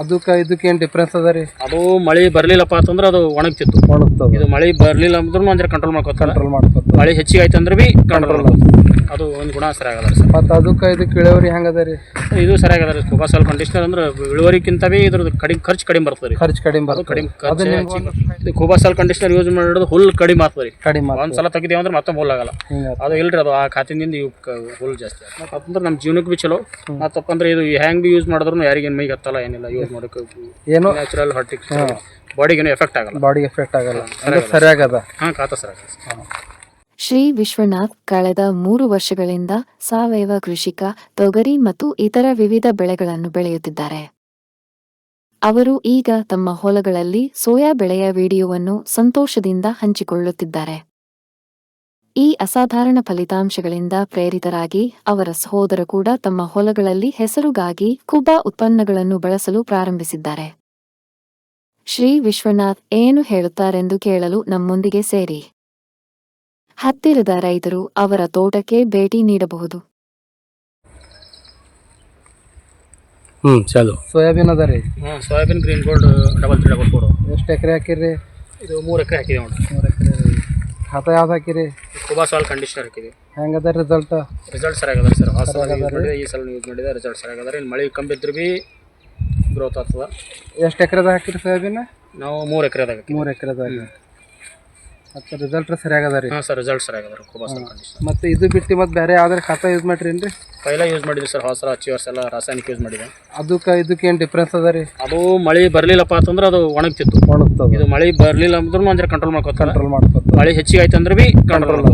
ಅದಕ್ಕೆ ಇದಕ್ಕೆ ಏನು ಡಿಫ್ರೆನ್ಸ್ ಅದ ರೀ? ಅದು ಮಳೆ ಬರಲಿಲ್ಲಪ್ಪ ಅಂತಂದ್ರೆ ಅದು ಒಣಗ್ತಿತ್ತು. ಒಣಗ್ತದೆ. ಇದು ಮಳೆ ಬರಲಿಲ್ಲ ಅಂದ್ರೂ ಅಂದ್ರೆ ಕಂಟ್ರೋಲ್ ಮಾಡ್ಕೊತಾರೆ ಕಂಟ್ರೋಲ್ ಮಾಡ್ಕೊತ ಮಳೆ ಹೆಚ್ಚಿಗೆ ಆಯ್ತು ಅಂದ್ರೆ ಬಿ ಕಂಟ್ರೋಲ್ ಅದು ಒಂದು ಗುಣ ಸರಿಯಾಗದ ಸರ್. ಮತ್ತು ಅದಕ್ಕೆ ಇದಕ್ಕೆ ಇಳುವರಿ ಹೆಂಗದ ರೀ? ಇದು ಸರಿಯಾಗದ ರೀ. ಸ್ವಲ್ಪ ಕಂಡೀಷನರ್ ಅಂದ್ರೆ ಇಳುವರಿಕ್ಕಿಂತ ಬಿ ಇದ್ರದ್ದು ಕಡಿಮೆ ಖರ್ಚು ಕಡಿಮೆ ಬರ್ತದೆ ರೀ. ಖರ್ಚು ಕಡಿಮೆ ಬರ್ತದೆ. ಕಡಿಮೆ ಖರ್ಚು ಕುಬಾಸಲ್ ಕಂಡೀಷನರ್ ಯೂಸ್ ಮಾಡೋದು ಹುಲ್ ಕಡಿಮೆ ಆಗ್ತದೆ ರೀ. ಕಡಿಮೆ ಒಂದು ಒಂದ್ಸಲ ತೆಗಿದೇವು ಅಂದ್ರೆ ಮತ್ತೆ ಹುಲ್ ಆಗಲ್ಲ. ಹಿಂಗೆ ಅದು ಇಲ್ರಿ ಅದು ಆ ಖಾತಿನಿಂದ ಇವು ಹುಲ್ ಜಾಸ್ತಿ ಅಂದ್ರೆ ನಮ್ಮ ಜೀವನಕ್ಕೆ ಬಿ ಚಲೋ. ಮತ್ತಪ್ಪ ಅಂದ್ರೆ ಇದು ಹ್ಯಾಂಗ್ ಬಿ ಯೂಸ್ ಮಾಡಿದ್ರು ಯಾರಿಗೇನು ಮೈಗೆ ಹತ್ತಲ್ಲ ಏನಿಲ್ಲ. ಏನೋ? ನ್ಯಾಚುರಲ್ ಬಾಡಿಗೇನು ಎಫೆಕ್ಟ್ ಆಗಲ್ಲ. ಬಾಡಿಗೆ ಎಫೆಕ್ಟ್ ಆಗಲ್ಲ. ಅಂದ್ರೆ ಸರಿಯಾಗದ. ಹಾಂ ಖಾತ ಸರ್ ಶ್ರೀ ವಿಶ್ವನಾಥ್ ಕಳೆದ ಮೂರು ವರ್ಷಗಳಿಂದ ಸಾವಯವ ಕೃಷಿಕ ತೊಗರಿ ಮತ್ತು ಇತರ ವಿವಿಧ ಬೆಳೆಗಳನ್ನು ಬೆಳೆಯುತ್ತಿದ್ದಾರೆ. ಅವರು ಈಗ ತಮ್ಮ ಹೊಲಗಳಲ್ಲಿ ಸೋಯಾ ಬೆಳೆಯ ವಿಡಿಯೋವನ್ನು ಸಂತೋಷದಿಂದ ಹಂಚಿಕೊಳ್ಳುತ್ತಿದ್ದಾರೆ. ಈ ಅಸಾಧಾರಣ ಫಲಿತಾಂಶಗಳಿಂದ ಪ್ರೇರಿತರಾಗಿ ಅವರ ಸಹೋದರ ಕೂಡ ತಮ್ಮ ಹೊಲಗಳಲ್ಲಿ ಹೆಸರುಗಾಗಿ ಕುಬಾ ಉತ್ಪನ್ನಗಳನ್ನು ಬಳಸಲು ಪ್ರಾರಂಭಿಸಿದ್ದಾರೆ. ಶ್ರೀ ವಿಶ್ವನಾಥ್ ಏನು ಹೇಳುತ್ತಾರೆಂದು ಕೇಳಲು ನಮ್ಮೊಂದಿಗೆ ಸೇರಿ. ಹತ್ತಿರದ ರೈತರು ಅವರ ತೋಟಕ್ಕೆ ಭೇಟಿ ನೀಡಬಹುದು. ಹ್ಞೂ ಚಾಲು. ಸೋಯಾಬೀನ್ ಅದ ರೀ. ಹಾಂ soybean green gold double three double four. ಎಷ್ಟು ಎಕರೆ ಹಾಕಿರಿ? ಇದು ಮೂರು ಎಕರೆ ಹಾಕಿದೆ ನೋಡಿ ಮೂರು ಎಕರೆ ಹತ ಯಾವ್ದು ಹಾಕಿರಿ? ಕುಬಾಸಾಲ್ ಕಂಡೀಷನರ್ ಹಾಕಿದ್ವಿ ಹೆಂಗದ ರಿಸಲ್ಟ್ ರಿಸಲ್ಟ್ ಸರಿಯಾಗದ ಸರ್. ಹಾಸ್ ಸಲ ಮಾಡಿದೆ ಈ ಸಲ ಯೂಸ್ ಮಾಡಿದೆ ರಿಸಲ್ಟ್ ಸರಿಯಾಗದ. ಇಲ್ಲಿ ಮಳೆ ಕಮ್ಮಿ ಇದ್ರೂ ಬಿ ಗ್ರೋತ್ ಆಗ್ತದ. ಎಷ್ಟು ಎಕರೆದ ಹಾಕಿರಿ ಸೋಯಾಬೀನ್? ನಾವು ಮೂರು ಎಕರೆದಾಗ ಮೂರು ಎಕರೆದಾಗ. ಮತ್ತು ರಿಸಲ್ಟ್ ಸರಿಯಾಗದ ರೀ? ಹಾಂ ಸರ್ ರಿಸಲ್ಟ್ ಸರಿಯಾಗದ ರೀ ಕುಬಾಸಾಲ್ ಕಂಡೀಷನ್ ಮತ್ತು ಇದು ಬಿಟ್ಟು ಮತ್ತು ಬೇರೆ ಯಾವ್ದಾರು ಖಾತ ಯೂಸ್ ಮಾಡ್ರಿ ಪೈಲ ಯೂಸ್ ಮಾಡಿದ್ವಿ ಸರ್ ಹೊಸ ಅಚೀವರ್ಸ್ ಎಲ್ಲ ರಾಸಾಯನಿಕ ಯೂಸ್ ಮಾಡಿದೆ ಅದಕ್ಕೆ ಇದಕ್ಕೆ ಏನು ಡಿಫ್ರೆನ್ಸ್ ಅದ ರೀ? ಅದು ಮಳೆ ಬರಲಿಲ್ಲಪ್ಪ ಅಂತಂದ್ರೆ ಅದು ಒಣಗ್ತಿತ್ತು. ಒಣಗ್ತದೆ. ಇದು ಮಳೆ ಬರಲಿಲ್ಲ ಅಂದ್ರೂ ಅಂದ್ರೆ ಕಂಟ್ರೋಲ್ ಮಾಡ್ಕೊತ ಕಂಟ್ರೋಲ್ ಮಾಡ್ಕೊತ ಮಳೆ ಹೆಚ್ಚಿಗೆ ಆಯ್ತು ಅಂದ್ರೆ ಬಿ ಕಂಟ್ರೋಲ್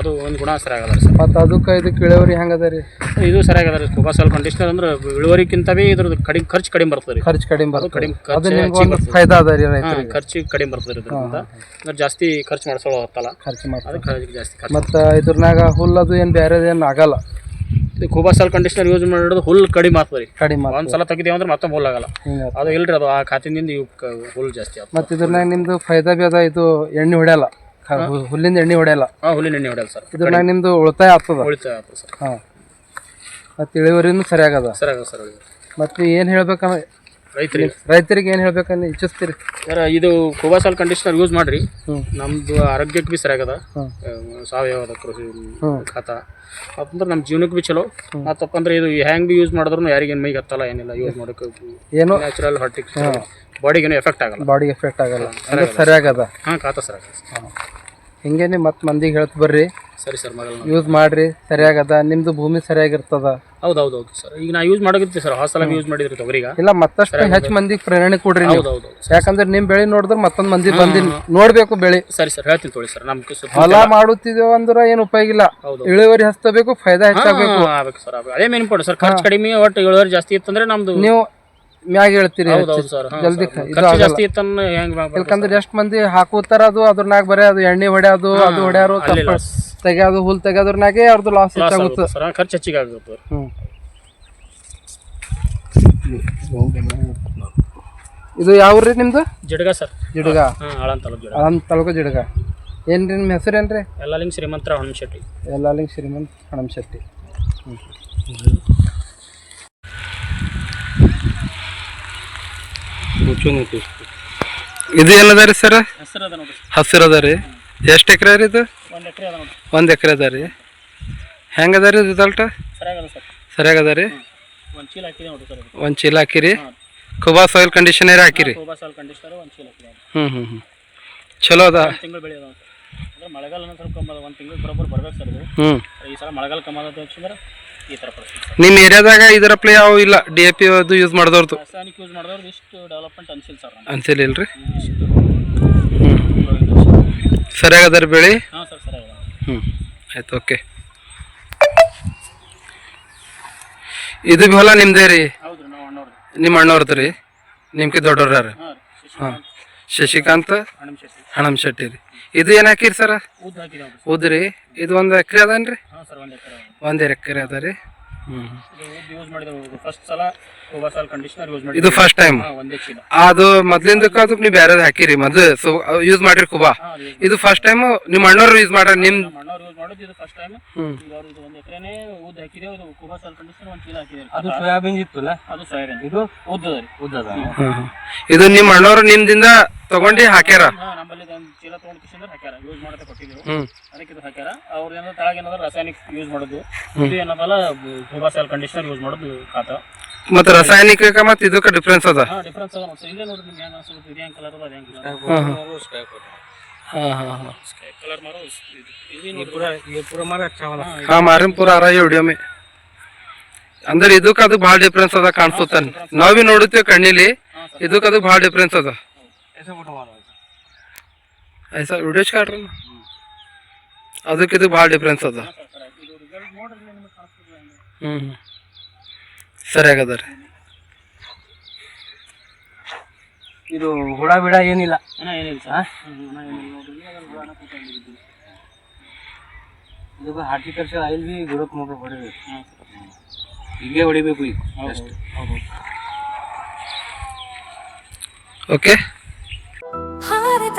ಅದು ಒಂದು ಗುಣ ಸರಿಯಾಗದ ರೀ ಸರ್ ಮತ್ತು ಅದಕ್ಕೆ ಇದಕ್ಕೆ ಇಳುವರಿ ಹೆಂಗದ ರೀ? ಇದು ಸರಿಯಾಗದ ರೀ ಕುಬಾಸಾಲ್ ಕಂಡೀಷನರ್ ಅಂದ್ರೆ ಇಳುವರಿಗಿಂತ ಬಿ ಇದ್ರದ್ದು ಕಡಿಮೆ ಖರ್ಚು ಕಡಿಮೆ ಬರ್ತದೆ ರೀ. ಖರ್ಚು ಕಡಿಮೆ ಅದು ಬರ್ತದೆ. ಕಡಿಮೆ ಅದು ಖರ್ಚು ಹೆಚ್ಚಿಗೆ ಒಂದು ಬರ್ತದೆ. ಫಾಯ್ದಾ ಅದ ರೀ ಹಾಂ ಖರ್ಚು ಕಡಿಮೆ ಬರ್ತದೆ ರೀ ಇದರಿಂದ ಅಂದ್ರೆ ಜಾಸ್ತಿ ಖರ್ಚು ಮಾಡಿಸೋಳು ಹೊತ್ತಲ್ಲ ಖರ್ಚು ಮಾಡ್ತಾರೆ ಅದಕ್ಕೆ ಖರ್ಚು ಜಾಸ್ತಿ ಖರ್ಚು ಮತ್ತು ಇದ್ರನಾಗ ಏನು ಬೇರೆದು ಏನು ಆಗಲ್ಲ. ಇದು ಸಲ್ ಕಂಡೀಷನರ್ ಯೂಸ್ ಮಾಡಿರೋದು ಹುಲ್ ಕಡಿಮೆ ಆಗ್ತದೆ ಕಡಿಮೆ. ಒಂದ್ಸಲ ತೆಗಿದೇವು ಅಂದ್ರೆ ಮತ್ತೆ ಹುಲ್ ಆಗಲ್ಲ. ಅದು ಇಲ್ರಿ ಅದು ಆ ಖಾತಿನಿಂದ ಇವು ಹುಲ್ ಜಾಸ್ತಿ ಆಗ್ತದೆ ಮತ್ತು ಇದ್ರನಾಗ ನಿಮ್ದು ಫೈದಾ ಬಿ ಅದ ಇದು ಎಣ್ಣೆ ಹೊಡೆಯಲ್ಲ. ಹುಲ್ಲಿಂದ ಎಣ್ಣೆ ಹೊಡೆಯಲ್ಲ. ಹಾಂ ಹುಲ್ಲಿನ ಎಣ್ಣೆ ಹೊಡೆಯಲ್ಲ ಸರ್. ಇದ್ರನಾಗ ನಿಮ್ದು ಉಳಿತಾಯ ಆಗ್ತದ? ಉಳಿತಾಯ ಆಗ್ತದೆ ಸರ್. ಹಾಂ. ಮತ್ತು ಇಳುವರಿನೂ ಸರಿಯಾಗದ? ಸರಿಯಾಗ ಸರ್. ಮತ್ತು ಏನು ಹೇಳ್ಬೇಕನ್ನ ರೈತರಿಗೆ. ರೈತರಿಗೆ ಏನು ಹೇಳ್ಬೇಕಂದ್ರೆ ಇಚ್ಛಿಸ್ತೀರಿ? ಸರ್ ಇದು ಕುಬಾಸಾಲ್ ಕಂಡೀಷನರ್ ಯೂಸ್ ಮಾಡ್ರಿ. ನಮ್ಮದು ನಮ್ದು ಆರೋಗ್ಯಕ್ಕೆ ಬಿ ಸರಿಯಾಗದ. ಸಾವಯವದ ಕೃಷಿ ಖಾತ. ಅಂದ್ರೆ ನಮ್ಮ ಜೀವನಕ್ಕೆ ಬಿ ಚಲೋ. ಮತ್ತಪ್ಪಂದ್ರೆ ಇದು ಹ್ಯಾಂಗ್ ಬಿ ಯೂಸ್ ಮಾಡಿದ್ರು ಯಾರಿಗೇನು ಮೈಗೆ ಹತ್ತಲ್ಲ ಏನಿಲ್ಲ. ಯೂಸ್ ಮಾಡೋಕೆ ಏನು? ನ್ಯಾಚುರಲ್ ಹಾರ್ಟಿಗೆ ಬಾಡಿಗೇನು ಎಫೆಕ್ಟ್ ಆಗಲ್ಲ. ಬಾಡಿಗೆ ಎಫೆಕ್ಟ್ ಆಗಲ್ಲ. ಅಂದ್ರೆ ಸರಿಯಾಗದ. ಹಾಂ ಖಾತ ಸರ್ ಹಿಂಗೆ ನೀವು ಮತ್ತೆ ಮಂದಿಗೆ ಹೇಳ್ತ ಬರ್ರಿ. ಸರಿ ಸರ್ ಯೂಸ್ ಮಾಡ್ರಿ ಸರಿಯಾಗದ ನಿಮ್ದು ಭೂಮಿ ಸರಿಯಾಗಿರ್ತದ. ಹೌದು ಹೌದು ಹೌದು ಸರ್ ಈಗ ನಾ ಯೂಸ್ ಮಾಡೋಗಿರ್ತೀವಿ ಸರ್ ಹಾಸಲ ಯೂಸ್ ಮಾಡಿದ್ರಿ ತೊಗರಿಗ ಇಲ್ಲ ಮತ್ತಷ್ಟು ಹೆಚ್ಚು ಮಂದಿಗೆ ಪ್ರೇರಣೆ ಕೊಡ್ರಿ ನೀವು. ಹೌದು ಹೌದು ಯಾಕಂದ್ರೆ ನಿಮ್ಮ ಬೆಳೆ ನೋಡಿದ್ರೆ ಮತ್ತೊಂದು ಮಂದಿ ಬಂದಿ ನೋಡ್ಬೇಕು ಬೆಳೆ. ಸರಿ ಸರ್ ಹೇಳ್ತೀನಿ ತೊಳಿ ಸರ್ ನಮ್ಗೆ ಸುತ್ತ ಹೊಲ ಮಾಡುತ್ತಿದ್ದೇವೆ ಅಂದ್ರೆ ಏನು ಉಪಯೋಗ ಇಲ್ಲ. ಹೌದು. ಇಳುವರಿ ಹಚ್ಚಬೇಕು ಫಾಯ್ದಾ ಹೆಚ್ಚಾಗಬೇಕು. ಹಾಂ, ಆಗ್ಬೇಕು ಸರ್ ಆಗ್ಬೇಕು. ಅದೇ ಮೇನ್ ಇಂಪಾರ್ಟೆಂಟ್ ಸರ್ ಖರ್ಚು ಕಡಿಮೆ ಒಟ್ಟು ಇಳುವರಿ ಜಾಸ್ತಿ ಇತ್ತಂದ್ರೆ ನಮ್ದು ನೀವು ಮ್ಯಾಗ ಹೇಳ್ತೀರಿ ಸರ್. ಜಲ್ದಿ ಸರ್. ಇದು ಆಗಲ್ಲ. ಜಾಸ್ತಿ ಇತ್ತನ್ನ ಹೆಂಗ್ ಮಾಡ್ಬೇಕು ಯಾಕಂದ್ರೆ ಎಷ್ಟು ಮಂದಿ ಹಾಕೋತಾರ ಅದು ಅದ್ರನಾಗ ಬರೇ ಅದು ಎಣ್ಣೆ ಹೊಡ್ಯಾದು ಅದು ಹೊಡ್ಯಾರು ತೆಗೆಯೋದು ತಪ್ಪ. ತೆಗ್ಯಾದು ಹುಲ್ ತೆಗ್ಯಾದ್ರನಾಗೆ ಅವ್ರದ್ದು ಲಾಸ್ ಲಾಸ್ ಹೆಚ್ಚಾಗುತ್ತೆ ಆಗುತ್ತೆ ಸರ್. ಖರ್ಚು ಹೆಚ್ಚಿಗೆ ಆಗುತ್ತೆ. ಇದು ಇದು ರೀ ನಿಮ್ದು? ಜಿಡ್ಗ ಸರ್. ಜಿಡ್ಗ. ಆಳನ್ ತಾಲೂಕು ಜಡ್ಗ. ಅಳಂ ತಾಲೂಕು ಜಿಡ್ಗ. ಏನ್ರಿ ನಿಮ್ಮ ಹೆಸರೇನ್ರಿ ಎಲ್ಲ ಲಿಂಗ್ ಶ್ರೀಮಂತರ ಹನುಮ ಶೆಟ್ಟಿ ಎಲ್ಲಾಲಿಂಗ್ ಶ್ರೀಮಂತ ಹಣಮ್ ಶೆಟ್ಟಿ ಇದು ಏನದ ರೀ ಸರ್? ಹೆಸರು ಅದ ನೋಡ್ರಿ. ಹಸಿರು ಅದ ರೀ. ಎಷ್ಟು ಎಕರೆ ರೀ ಇದು? ಒಂದು ಎಕರೆ ಅದ ನೋಡ್ರಿ. ಒಂದು ಎಕರೆ ಅದ ರೀ. ಹೆಂಗದ ರೀ ರಿಸಲ್ಟ್ ಸರಿಯಾಗದ ಸರ್. ಸರಿಯಾಗದ ರೀ? ಒಂದು ಚೀಲ ಹಾಕಿ ನೋಡ್ರಿ ಸರ್ ಒಂದು ಚೀಲ ಹಾಕಿರಿ. ಕುಬಾ ಸಾಯಿಲ್ ಕಂಡೀಷನರ್ ಹಾಕಿರಿ. ಸಾಯಿಲ್ ಕಂಡೀಷನರ್ ಒಂದು ಚೀಲ ಹಾಕಿದೆ ಹ್ಞೂ ಹ್ಞೂ ಹ್ಞೂ ಚಲೋ ಅದ. ಮಳೆಗಾಲ ಸ್ವಲ್ಪ ಕಮ್ಮಿ ಅದ ಒಂದು ತಿಂಗಳು ಬರೋಬ್ಬರ ಬರ್ಬೇಕು ಸರ್ ಇದು. ಹ್ಞೂ ಈ ಸಲ ಮಳೆಗಾಲ ಕಮ್ಮಿ ಈ ಥರ ಪರಿಸ್ಥಿತಿ ನಿಮ್ಮ ಏರಿಯಾದಾಗ ಇದರ ಪ್ಲೇ ಯಾವ ಇಲ್ಲ. ಡಿ ಎ ಪಿ ಅದು ಯೂಸ್ ಮಾಡಿದವ್ರದ್ದು ರಾಸಾಯನಿಕ ಯೂಸ್ ಮಾಡಿದವ್ರು ಇಷ್ಟು ಡೆವಲಪ್ಮೆಂಟ್ ಅನ್ಸಿಲ್ಲ ಸರ್ ನಮ್ಗೆ. ಅನ್ಸಿಲ್ಲ ಇಷ್ಟು ರೀ ಬೆಳೆ? ಹಾಂ ಸರ್ ಸರಿಯಾಗದ ಹ್ಞೂ ಆಯ್ತು ಓಕೆ ಇದು ಬಿ ಹೊಲ ನಿಮ್ದೇ ರೀ? ಹೌದು ರೀ ನಾವು ಅಣ್ಣವ್ರಿ ನಿಮ್ಮ ಅಣ್ಣವ್ರದ್ದು ರೀ? ನಿಮ್ಗೆ ದೊಡ್ಡವ್ರ ಹಾಂ ಶಶಿಕಾಂತ್ ಹಣಮ್ ಶೆಟ್ಟಿ. ರೀ. ಇದು ಏನು ಹಾಕಿರಿ ಸರ? ಉದ್ರಿ ಇದು ಒಂದು ಎಕರೆ ಅದನ್ರಿ ಒಂದು ಎಕರೆ ಅದ ರೀ. ಯೂಸ್ ಮಾಡಿದ ಫಸ್ಟ್ ಸಲ ಹೋಗೋ ಕಂಡೀಷನರ್ ಯೂಸ್ ಮಾಡಿ ಇದು ಫಸ್ಟ್ ಟೈಮ್ ಅದು ಮೊದ್ಲಿಂದಕ್ಕ ಅದಕ್ಕೆ ನೀವು ಬೇರೆ ಹಾಕಿರಿ. ಮೊದ್ಲು ಸೊ ಯೂಸ್ ಮಾಡಿರಿ ಕುಬಾ. ಇದು ಫಸ್ಟ್ ಟೈಮ್ ನಿಮ್ಮ ಅಣ್ಣವ್ರು ಯೂಸ್ ಮಾಡ್ರಿ ನಿಮ್ ನಮ್ಮ ಯೂಸ್ ಮಾಡೋದು ಇದು ಫಸ್ಟ್ ಟೈಮ್ ಹ್ಮ್. ಇದು ಒಂದು ಎಕರೆನೇ ಉದ್ದ ಹಾಕಿದೆ ಅದು ಕುಬಾ ಸಾಲ್ ಕಂಡೀಷನರ್ ಒಂದು ಚೀಲ ಹಾಕಿದೆ ಅದು ಸೋಯಾಬೀನ್ ಇತ್ತಲ್ಲ? ಅದು ಸೋಯಾಬೀನ್. ಇದು ಉದ್ದದ ರೀ. ಉದ್ದದ. ಇದು ನಿಮ್ಮ ಅಣ್ಣವ್ರು ನಿಮ್ದಿಂದ ತಗೊಂಡಿ ಹಾಕ್ಯಾರ. ನಮ್ಮಲ್ಲಿ ಒಂದು ಚೀಲ ತಗೊಂಡ್ ಕಿಶಿಂದ ಹಾಕ್ಯಾರ. ಯೂಸ್ ಮಾಡಕ್ಕೆ ಕೊಟ್ಟಿದ್ರು. ಅದಕ್ಕೆ ಇದು ಹಾಕ್ಯಾರ. ಅವ್ರು ಏನೋ ತಳಗ ಏನಾದ್ರು ರಾಸಾಯನಿಕ ಯೂಸ್ ಮಾಡೋದು. ಇದು ಏನದಲ್ಲ ಸೆಲ್ ಕಂಡೀಷನರ್ ಯೂಸ್ ಮಾಡೋದು ಖಾತ. ಮತ್ತೆ ರಾಸಾಯನಿಕ ಮತ್ತೆ ಇದಕ್ಕೆ ಡಿಫ್ರೆನ್ಸ್ ಅದ? ಹಾ ಡಿಫ್ರೆನ್ಸ್ ಅದ ನೋಡಿ ಇಲ್ಲೇ ನೋಡ್ರಿ ನಿಮ್ಗೆ ಹೆಂಗ್ ಸ್ವಲ್ಪ ಇದು ಹೆಂಗ್ ಕಲರ್ ಅದ ಹೆಂಗ್ ಹಾ ಹಾ ಸ್ಕೈ ಕಲರ್ ಮಾರೋ ಇದು ನೋಡಿ ಪೂರ ಇದು ಪೂರ ಮಾರ ಚಾವಲ ಹಾ ಮಾರಿನ ಪೂರ ಆರ ಯೋಡಿಯಮೆ ಅಂದ್ರೆ ಇದಕ್ಕೆ ಅದು ಬಹಳ ಡಿಫ್ರೆನ್ಸ್ ಅದ ಕಾಣಿಸುತ್ತೆ ನಾವೇ ನೋಡುತ್ತೇವೆ ಕಣ್ಣಿಲಿ. ಇದಕ್ಕೆ ಅದು ಬಹಳ ಡಿಫ್ರೆನ್ಸ್ ಅದ. ऐसे फोटो मारो ಐಸಾ ವಿಡಿಯೋ ಕಾಡ್ರಿ ಅದಕ್ಕೆ ಇದು ಭಾಳ ಡಿಫ್ರೆನ್ಸ್ ಅದ ಇದು ರಿಸಲ್ಟ್ ನೋಡ್ರಿ ನಿಮ್ಗೆ ಕಾಣಿಸ್ತದೆ ಹೆಂಗೆ ಹ್ಮ್ ಸರಿಯಾಗದ ರೀ ಇದು ಹುಳ ಬಿಡ ಏನಿಲ್ಲ ಅಣ್ಣ ಏನಿಲ್ಲ ಸರ್ ಅಣ್ಣ ಏನಿಲ್ಲ ನೋಡ್ರಿ ಅದನ್ನ ಹುಳನ ಕೂತ್ಕೊಂಡಿದ್ದು ಇದಕ್ಕೆ horticulture oil B growth motor ಹೊಡಿಬೇಕು ಹಾಂ ಹಿಂಗೆ ಹೊಡಿಬೇಕು ಈಗ ಹೌದು ಹೌದು ಓಕೆ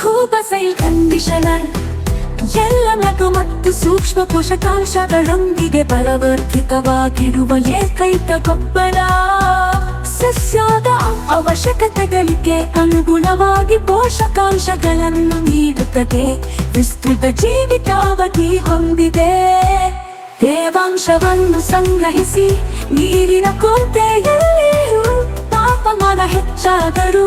ಖೂಬಸೈ ಕಂಡೀಷನರ್. ಎಲ್ಲ ನಗು ಮತ್ತು ಸೂಕ್ಷ್ಮ ಪೋಷಕಾಂಶಗಳೊಂದಿಗೆ ಬಲವರ್ಧಿತವಾಗಿರುವ ಏಕೈಕ ಗೊಬ್ಬರ ಸಸ್ಯದ ಅವಶ್ಯಕತೆಗಳಿಗೆ ಅನುಗುಣವಾಗಿ ಪೋಷಕಾಂಶಗಳನ್ನು ನೀಡುತ್ತದೆ. ವಿಸ್ತೃತ ಜೀವಿತಾವಧಿ ಹೊಂದಿದೆ. ತೇವಾಂಶವನ್ನು ಸಂಗ್ರಹಿಸಿ ನೀರಿನ ಕೋಟೆಯಲ್ಲಿ ತಾಪಮಾನ ಹೆಚ್ಚಾದರೂ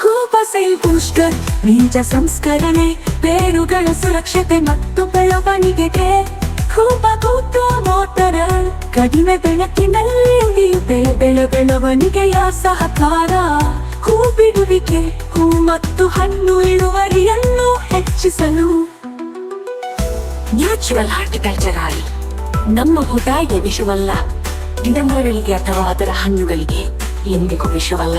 ಕೂಪಸೈಲ್ ಬೂಸ್ಟರ್ ಬೀಜ ಸಂಸ್ಕರಣೆ ಬೇರುಗಳ ಸುರಕ್ಷತೆ ಮತ್ತು ಬೆಳವಣಿಗೆಗೆ ಕೂಪ ಕೂತು ಮೋಟರ ಕಡಿಮೆ ಬೆಳಕಿನಲ್ಲಿ ಉಳಿಯುತ್ತೆ ಬೆಳೆ ಬೆಳವಣಿಗೆಯ ಸಹಕಾರ ಹೂ ಬಿಡುವಿಕೆ ಹೂ ಮತ್ತು ಹಣ್ಣು ಇಳುವರಿಯನ್ನು ಹೆಚ್ಚಿಸಲು ನ್ಯಾಚುರಲ್ ಹಾರ್ಟಿಕಲ್ಚರ್ ಆಗಿ ನಮ್ಮ ಹುದಾಯಿಗೆ ವಿಷವಲ್ಲ ಗಿಡಮರಗಳಿಗೆ ಅಥವಾ ಅದರ ಹಣ್ಣುಗಳಿಗೆ ಎಂದಿಗೂ ವಿಷವಲ್ಲ